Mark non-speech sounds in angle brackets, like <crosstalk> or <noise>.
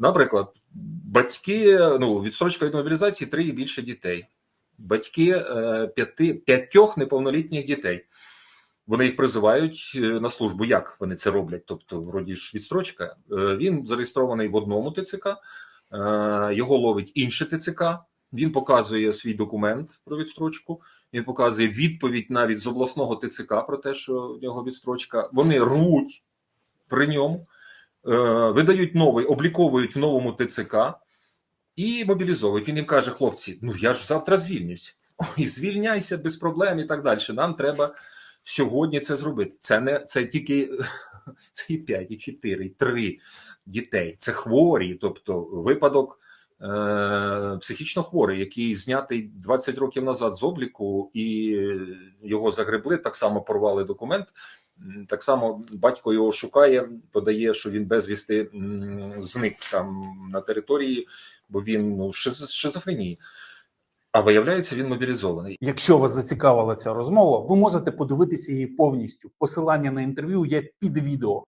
наприклад, батьки, ну, відстрочка від мобілізації три і більше дітей, батьки е, п'яти, п'ятьох неповнолітніх дітей. Вони їх призивають е, на службу. Як вони це роблять? Тобто, вроді ж відстрочка. Е, Він зареєстрований в одному ТЦК, його ловить інше ТЦК. Він показує свій документ про відстрочку. Він показує відповідь навіть з обласного ТЦК про те, що в нього відстрочка. Вони рвуть при ньому, видають новий, обліковують в новому ТЦК і мобілізовують. Він їм каже: хлопці, ну я ж завтра звільнюсь. Ой, звільняйся без проблем і так далі. Нам треба сьогодні це зробити. Це не це тільки <laughs> це і 5, і 4, і 3 дітей. Це хворі, тобто випадок е, психічно хворий, який знятий 20 років назад з обліку, і його загребли, так само порвали документ. Так само батько його шукає, подає, що він безвісти зник там на території, бо він ну, з шизофренії. А виявляється, він мобілізований. Якщо вас зацікавила ця розмова, ви можете подивитися її повністю. Посилання на інтерв'ю є під відео.